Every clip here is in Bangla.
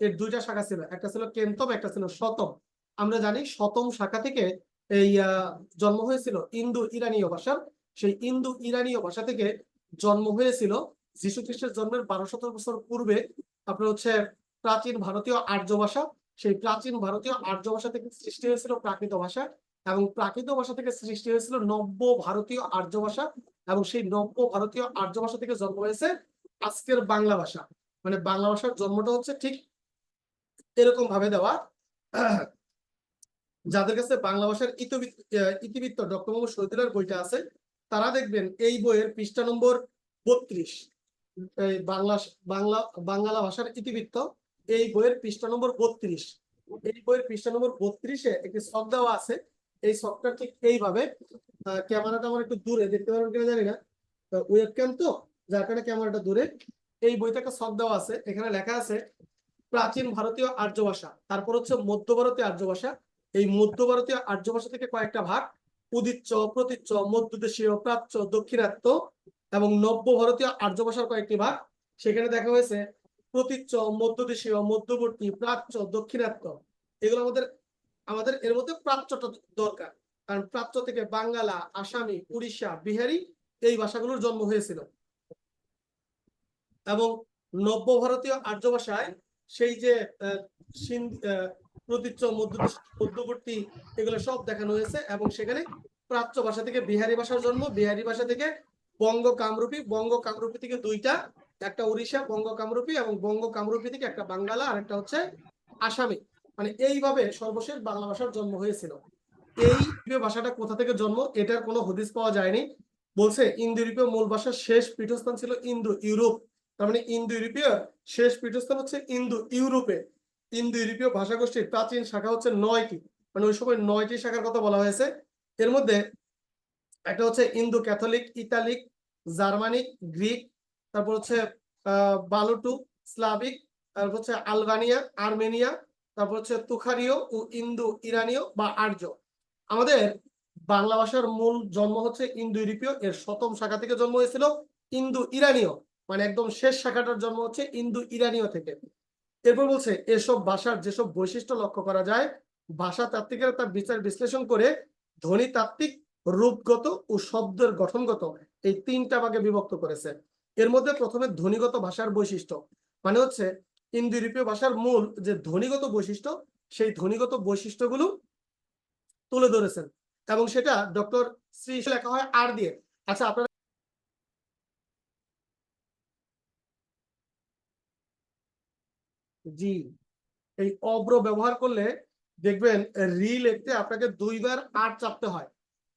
এর দুইটা শাখা ছিল। একটা ছিল কেন্তম একটা ছিল শতম। আমরা জানি শতম শাখা থেকে এই জন্ম হয়েছিল ইন্দো ইরানীয় ভাষার সেই ইন্দো ইরানীয় ভাষা থেকে জন্ম হয়েছিল যীশু খ্রিস্টের জন্মের বারোশত বছর পূর্বে আপনার হচ্ছে প্রাচীন ভারতীয় আর্য ভাষা। সেই প্রাচীন ভারতীয় আর্য ভাষা থেকে সৃষ্টি হয়েছিল প্রাকৃত ভাষা এবং প্রাকৃত ভাষা থেকে সৃষ্টি হয়েছিল নব্য ভারতীয় আর্য ভাষা এবং সেই নব্য ভারতীয় আর্য ভাষা থেকে জন্ম হয়েছে আজকের বাংলা ভাষা। মানে বাংলা ভাষার জন্মটা হচ্ছে ঠিক এরকম ভাবে দেওয়া। যাদের কাছে বাংলা ভাষার ইতিবৃত্ত ডক্টর মোহাম্মদ শহীদুল্লাহর বইটা আছে, তারা দেখবেন এই বইয়ের পৃষ্ঠা নম্বর বত্রিশ বাংলা বাংলা বাংলা ভাষার ইতিবৃত্ত, এই বইয়ের পৃষ্ঠা নম্বর বত্রিশ। এই বইয়ের পৃষ্ঠা নম্বর বত্রিশে একটি শখ দেওয়া আছে, এই শখটা ঠিক এইভাবে ক্যামেরাটা আমার একটু দূরে, দেখতে পারবেন কিনা জানি না। ওয়েব ক্যাম তো, যার কারণে ক্যামেরাটা দূরে। এই বইতে একটা শখ দেওয়া আছে, এখানে লেখা আছে, প্রাচীন ভারতীয় আর্য ভাষা তারপর হচ্ছে মধ্য ভারতীয় আর্য ভাষা এই মধ্য ভারতীয় আর্য ভাষা থেকে কয়েকটা ভাগ উদিচ্চ প্রতীচ্য, মধ্যদেশীয়, প্রাচ্য, দক্ষিণাত্য এবং নব্য ভারতীয় আর্য ভাষার কয়েকটি ভাগ। সেখানে দেখা হয়েছে প্রতীচ্য, মধ্যদেশীয়, মধ্যবর্তী, প্রাচ্য, দক্ষিণাত্য। এগুলো আমাদের আমাদের এর মধ্যে প্রাচ্যটা দরকার। কারণ প্রাচ্য থেকে বাঙ্গালা আসামি, উড়িষ্যা, বিহারি এই ভাষাগুলোর জন্ম হয়েছিল। এবং নব্য ভারতীয় আর্য ভাষায় সেই যে প্রতীচ্য মধ্যবর্তী এগুলো সব দেখানো হয়েছে এবং সেখানে প্রাচ্য ভাষা থেকে বিহারি ভাষার জন্ম, বিহারি ভাষা থেকে বঙ্গ কামরূপী বঙ্গ কামরূপী থেকে দুইটা, একটা উড়িষ্যা বঙ্গ কামরূপী এবং বঙ্গ কামরূপী থেকে একটা বাঙ্গালা আর একটা হচ্ছে আসামি। মানে এইভাবে সর্বশেষ বাংলা ভাষার জন্ম হয়েছিল। এই ভাষাটা কোথা থেকে জন্ম এটার কোনো হদিস পাওয়া যায়নি। বলছে ইন্দো ইউরোপীয় মূল ভাষার শেষ পীঠস্থান ছিল ইন্দো ইউরোপ তার মানে ইন্দো ইউরোপীয় শেষ পীঠস্থান হচ্ছে ইন্দো ইউরোপে ইন্দো ইউরোপীয় ভাষাগোষ্ঠীর প্রাচীন শাখা হচ্ছে নয়টি। মানে ওই সময় নয়টি শাখার কথা বলা হয়েছে। এর মধ্যে একটা হচ্ছে Indo Catholic Italic, Germanic, Greek, তারপর হচ্ছে বালুটু, স্লাভিক, তারপর হচ্ছে আলবানিয়া, আর্মেনিয়া, তারপর হচ্ছে তুখারীয় ও ইন্দো ইরানীয় বা আর্য। আমাদের বাংলা ভাষার মূল জন্ম হচ্ছে ইন্দো ইউরোপীয় এর শতম শাখা থেকে জন্ম হয়েছিল ইন্দো ইরানীয় মানে একদম শেষ শাখাটার জন্ম হচ্ছে ইন্দো ইরানীয় থেকে। এরপর বলছে, এসব ভাষার যেসব বৈশিষ্ট্য লক্ষ্য করা যায়, ভাষা তাত্ত্বিকেরা তার বিচার বিশ্লেষণ করে ধ্বনি তাত্ত্বিক, রূপগত ও শব্দের গঠনগত এই তিনটা ভাগে বিভক্ত করেছে। এর মধ্যে প্রথমে ধ্বনিগত ভাষার বৈশিষ্ট্য মানে হচ্ছে ইন্দো ইউরোপীয় ভাষার মূল যে ধ্বনিগত বৈশিষ্ট্য, সেই ধ্বনিগত বৈশিষ্ট্যগুলো তুলে ধরেছেন। এবং সেটা ডক্টর শ্রী লেখা হয় আর দিয়ে। আচ্ছা আপনারা জি, এই অব্র ব্যবহার করলে দেখবেন রি লিখতে আপনাকে দুইবার আর চাপতে হয়।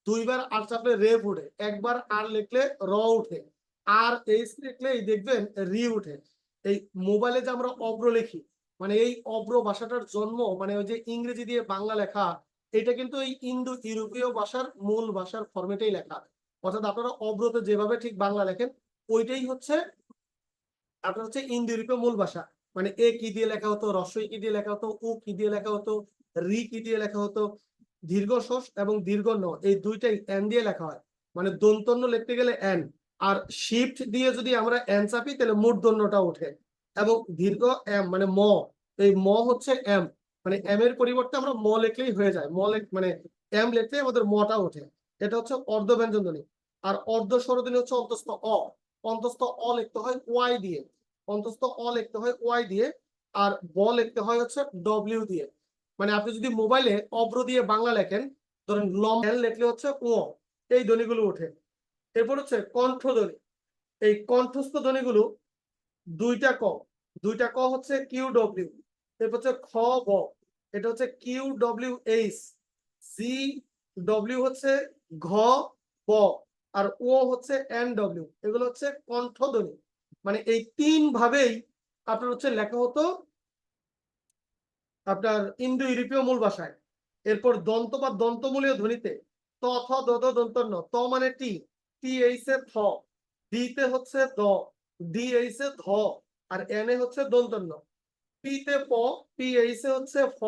দুইবার আর চাপলে রেপ উঠে একবার আর লিখলে র উঠে আর এইচ লিখলেই দেখবেন রি উঠে এই মোবাইলে যে আমরা অব্র লিখি মানে এই অব্র ভাষাটার জন্ম মানে ওই যে ইংরেজি দিয়ে বাংলা লেখা, এটা কিন্তু এই ইন্দো ইউরোপীয় ভাষার মূল ভাষার ফরম্যাটেই লেখা। অর্থাৎ আপনারা অব্রতে যেভাবে ঠিক বাংলা লেখেন, ওইটাই হচ্ছে, আপনার হচ্ছে ইন্দো ইউরোপীয় মূল ভাষা। মানে এ কি দিয়ে লেখা হতো? রস্বই কি দিয়ে লেখা হতো? উ কি দিয়ে লেখা হতো? রি কি দিয়ে লেখা হতো? দীর্ঘ শস এবং দীর্ঘ ন, এই দুইটাই এন দিয়ে লেখা হয়। মানে দন্তন্য লিখতে গেলে এন, আর শিফট দিয়ে যদি আমরা এন চাপি, তাহলে মূর্ধন্যটা ওঠে। এবং দীর্ঘ এম মানে ম, এই ম হচ্ছে এম। মানে এম এর পরিবর্তে আমরা ম লিখলেই হয়ে যায়। ম মানে এম লিখলে আমাদের মটা ওঠে। এটা হচ্ছে অর্ধ ব্যঞ্জন ধ্বনি আর অর্ধ স্বরধ্বনি হচ্ছে অন্তস্থ অ। অন্তস্থ অ লিখতে হয় ওয়াই দিয়ে। অন্তস্থ অ লিখতে হয় ওয়াই দিয়ে, আর ব লিখতে হয় হচ্ছে ডব্লিউ দিয়ে। মানে আপনি যদি মোবাইলে অব্র দিয়ে বাংলা লেখেন, ধরেন লম এল লিখলে হচ্ছে ও এই ধ্বনিগুলো ওঠে। এরপর হচ্ছে কণ্ঠধ্বনি এই কণ্ঠস্থ ধ্বনিগুলো দুইটা ক দুইটা ক হচ্ছে কিউ ডব্লিউ, এরপর হচ্ছে খ, গ। এটা হচ্ছে Q W H C W হচ্ছে ঘ, ব, আর ও হচ্ছে এন ডব্লিউ, এগুলো হচ্ছে কণ্ঠধ্বনি মানে এই তিন ভাবেই আপনার হচ্ছে লেখা হতো আপনার ইন্দো ইউরোপীয় মূল ভাষায়। এরপর দন্ত বা দন্তমূলীয় ধ্বনিতে ত, থ, দ দ দন্তন্য ত মানে টি। টি এইসে থ। ডিতে হচ্ছে দ। ডি এইসে ধ। আর এন হচ্ছে দন্তন্য পিতে প, পি এইসে হচ্ছে ফ।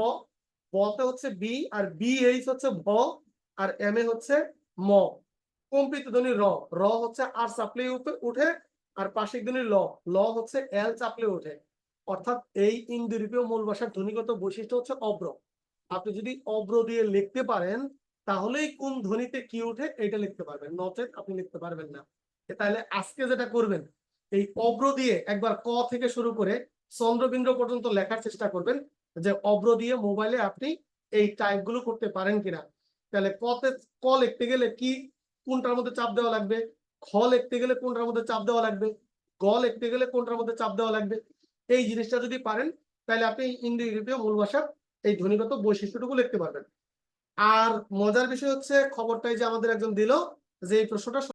বতে হচ্ছে বি। আর বি এইচ হচ্ছে ভ। আর এম এ হচ্ছে ম। কম্পিত ধ্বনি র। র হচ্ছে আর চাপলে উঠে আর পাশিক ধ্বনি ল। ল হচ্ছে এল চাপলে ওঠে। অর্থাৎ এই ইন্দো ইউরোপীয় মূল ভাষার ধ্বনিগত বৈশিষ্ট্য হচ্ছে অব্র। আপনি যদি অব্র দিয়ে লিখতে পারেন, তাহলেই কোন ধ্বনিতে কি উঠে এটা লিখতে পারবেন। নচেত আপনি লিখতে পারবেন না। তাহলে আজকে যেটা করবেন, এই অব্র দিয়ে একবার ক থেকে শুরু করে চন্দ্রবিন্দু পর্যন্ত লেখার চেষ্টা করবেন যে অব্র দিয়ে মোবাইলে আপনি এই টাইপগুলো করতে পারেন কিনা। তাহলে কতে ক লিখতে গেলে কি, কোনটার মধ্যে চাপ দেওয়া লাগবে? খ লিখতে গেলে কোনটার মধ্যে চাপ দেওয়া লাগবে? গ লিখতে গেলে কোনটার মধ্যে চাপ দেওয়া লাগবে? এই জিনিসটা যদি পারেন, তাহলে আপনি ইন্দো ইউরোপীয় মূল ভাষার এই ধ্বনিগত বৈশিষ্ট্যটুকু লিখতে পারবেন। আর মজার বিষয় হচ্ছে, খবরটাই যে আমাদের একজন দিল যে এই প্রশ্নটা